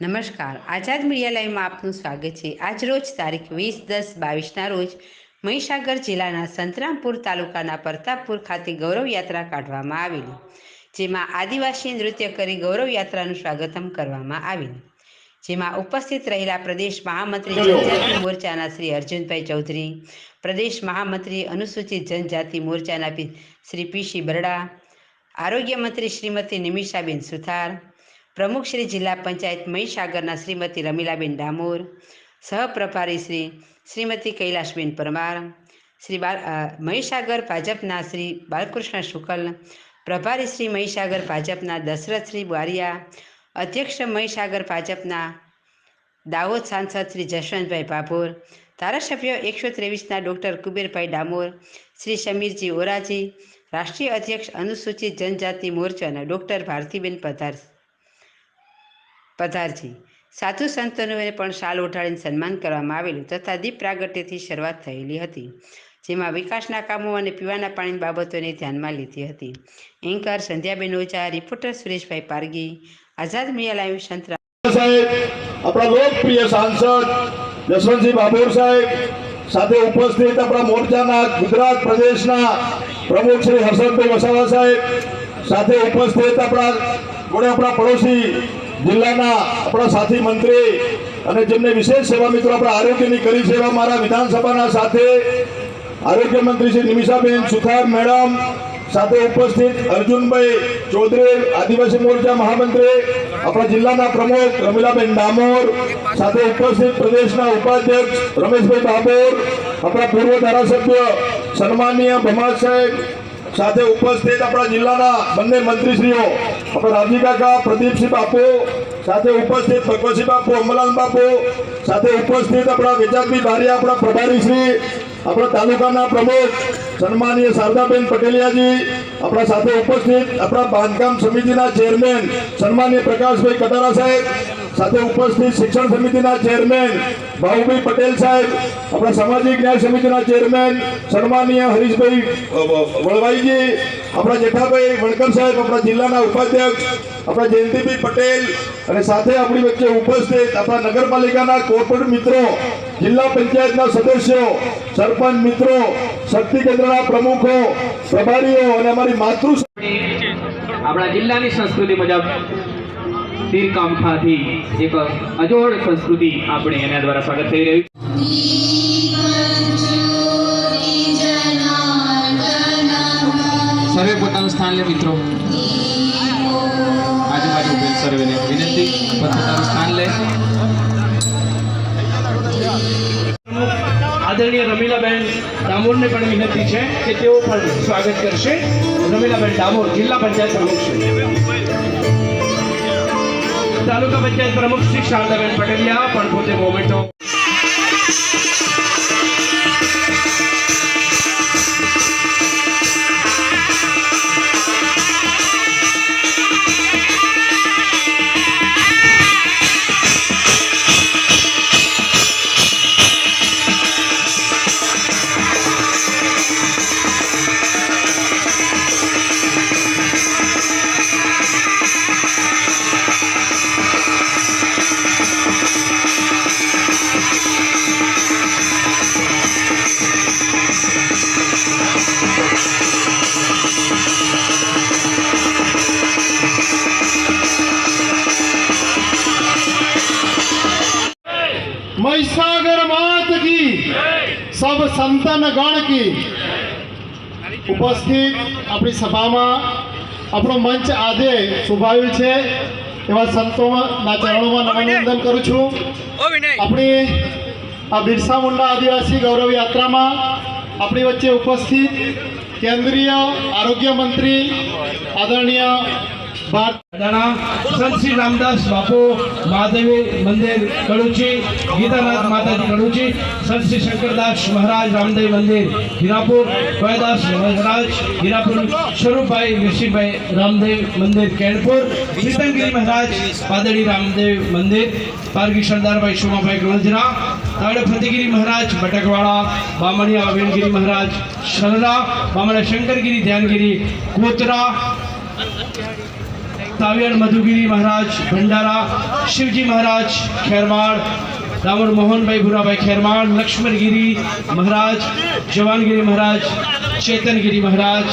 નમસ્કાર. આઝાદ મીડિયા લાઈવમાં આપનું સ્વાગત છે. આજ રોજ તારીખ વીસ દસ બાવીસના રોજ મહીસાગર જિલ્લાના સંતરામપુર તાલુકાના પ્રતાપપુર ખાતે ગૌરવ યાત્રા કાઢવામાં આવેલી જેમાં આદિવાસી નૃત્ય કરી ગૌરવ યાત્રાનું સ્વાગતમ કરવામાં આવેલું. જેમાં ઉપસ્થિત રહેલા પ્રદેશ મહામંત્રી જનજાતિ મોરચાના શ્રી અર્જુનભાઈ ચૌધરી પ્રદેશ મહામંત્રી અનુસૂચિત જનજાતિ મોરચાના શ્રી પીસી બરડા આરોગ્ય મંત્રી શ્રીમતી નિમિષાબેન સુથાર પ્રમુખ શ્રી જિલ્લા પંચાયત મહીસાગરના શ્રીમતી રમીલાબેન ડામોર, સહપ્રભારી શ્રી શ્રીમતી કૈલાશબેન પરમાર, શ્રી બાલ મહીસાગર ભાજપના શ્રી બાલકૃષ્ણ શુકલ, પ્રભારી શ્રી મહીસાગર ભાજપના દશરથ શ્રી બારિયા, અધ્યક્ષ મહીસાગર ભાજપના દાહોદ સાંસદ શ્રી જશવંતભાઈ ભાભોર, ધારાસભ્ય એકસો ત્રેવીસના ડૉક્ટર કુબેરભાઈ ડામોર, શ્રી સમીરજી ઓરાજી, રાષ્ટ્રીય અધ્યક્ષ અનુસૂચિત જનજાતિ મોરચાના ડૉક્ટર ભારતીબેન પધાર પધારજી. સાધુ સંતોને પણ શાલ ઉઠાડીને સન્માન કરવામાં આવેલું તથા દીપ પ્રાગટ્યથી શરૂઆત થયેલી હતી, જેમાં વિકાસના કામો અને પીવાના પાણીની બાબતોને ધ્યાનમાં લીધી હતી. Anchor Sandhyaben Ozha reporter Sureshbhai Pargi, Azad Miya live સંત આપણા લોકપ્રિય સાંસદ જસવંતસિંહ બાબોર સાહેબ, સાથે ઉપસ્થિત આપણા મોરચાના ગુજરાત પ્રદેશના પ્રમુખ શ્રી હર્ષદભાઈ વસાવા સાહેબ, સાથે ઉપસ્થિત આપણા જોડે આપણા પડોશી જિલ્લાના આપણા સાથી મંત્રી અને જેમને વિશેષ સેવા મિત્રો આપણા આરોગ્યની કરી સેવા મારા વિધાનસભાના સાથે આરોગ્ય મંત્રી શ્રી નિમિષાબેન સુથાર મેડમ, સાથે ઉપસ્થિત અર્જુનભાઈ ચૌધરી, આદિવાસી મોરચા મહામંત્રી, આપણા જિલ્લાના પ્રમુખ રમીલાબેન ડામોર, સાથે ઉપસ્થિત પ્રદેશના ઉપાધ્યક્ષ રમેશભાઈ બાબોર આપણા પૂર્વ ધારાસભ્ય સન્માનીય ભમાજ સાહેબ સાથે ઉપસ્થિત આપણા જિલ્લાના બંને મંત્રીશ્રીઓ, આપણા રાજી કાકા, પ્રદીપસિંહ બાપુ, સાથે ઉપસ્થિત ભગવતસિંહ બાપુ અમલાલ બાપુ, સાથે ઉપસ્થિત આપણા વેચાતભાઈ બારિયા આપણા પ્રભારી શ્રી, આપણા તાલુકાના પ્રમુખ, સન્માનીય શારદાબેન પટેલિયાજી, આપણા સાથે ઉપસ્થિત આપણા બાંધકામ સમિતિના ચેરમેન, સન્માનીય પ્રકાશભાઈ કટારા સાહેબ સાથે ઉપસ્થિત શિક્ષણ સમિતિના ચેરમેન ભાઉભાઈ પટેલ સાહેબ, આપણા સામાજિક ન્યાય સમિતિના ચેરમેન સન્માનીય હરીશભાઈ વળવાઈજી, આપણા જેઠાભાઈ વણકર સાહેબ, આપણા જિલ્લાના ઉપાધ્યક્ષ, આપણા જયંતિભાઈ પટેલ અને સાથે આપણી વચ્ચે ઉપસ્થિત આપણા નગરપાલિકાના કોર્પોરેટ મિત્રો, જિલ્લા પંચાયતના સદસ્યો, સરપંચ મિત્રો, શક્તિ કેન્દ્રના પ્રમુખો, પ્રભારીઓ અને અમારી માતૃ આપણા જિલ્લાની સંસ્કૃતિ મુજબ તીરકામઠાથી એક અજોડ સંસ્કૃતિ આપણે એના દ્વારા સ્વાગત થઈ રહ્યું સર્વે પોતાનું સ્થાન લે મિત્રો. આજુબાજુ ઉભેલ સર્વેને વિનંતી પોતાનું સ્થાન લે. આદરણીય રમીલાબેન ડામોરને પણ વિનંતી છે કે તેઓ પણ સ્વાગત કરશે. રમીલાબેન ડામોર જિલ્લા પંચાયત પ્રમુખ છે. તાલુકા પંચાયત પ્રમુખ શ્રી શારદાબેન પટેલિયા પણ પોતે મોમેન્ટો મહીસાગર માત કી. સબ સંતન ગણ કી. ઉપસ્થિત આપણી સભામાં આપણો મંચ આજે શોભાવ્યું છે. એવા સંતોના ચરણોમાં નમનવંદન કરું છું. આપણી આ બિરસા મુંડા આદિવાસી ગૌરવ યાત્રામાં આપણી વચ્ચે ઉપસ્થિત કેન્દ્રીય આરોગ્ય મંત્રી આદરણીય શ્રી રામદાસ બાપુ મહાદેવી મંદિર કડુચી, ગીતાનાથ માતાજી કડુચી, સંત શ્રી શંકરદાસ મહારાજ રામદેવ મંદિર, હીરાપુર, ગોયદાસ મહારાજ, હીરાપુર સ્વરૂપભાઈ ઋષિભાઈ રામદેવ મંદિર કેણપુર પ્રીતમગીરી મહારાજ પાદડી રામદેવ મંદિર, પારગી સરદારભાઈ સોમાભાઈ ગોલજરા તાડ ફતેગીરી મહારાજ બટકવાડા બામણિયા વેણગીરી મહારાજ શરરા બામણા શંકરગીરી, ધ્યાનગીરી, કોતરા તાવિયણ મધુગીરી મહારાજ, ભંડારા, શિવજી મહારાજ ખેરવાડ દામોદ મોહનભાઈ ભુરાભાઈ ખેરવાડ લક્ષ્મણગીરી મહારાજ, જવાનગીરી મહારાજ, ચેતનગીરી મહારાજ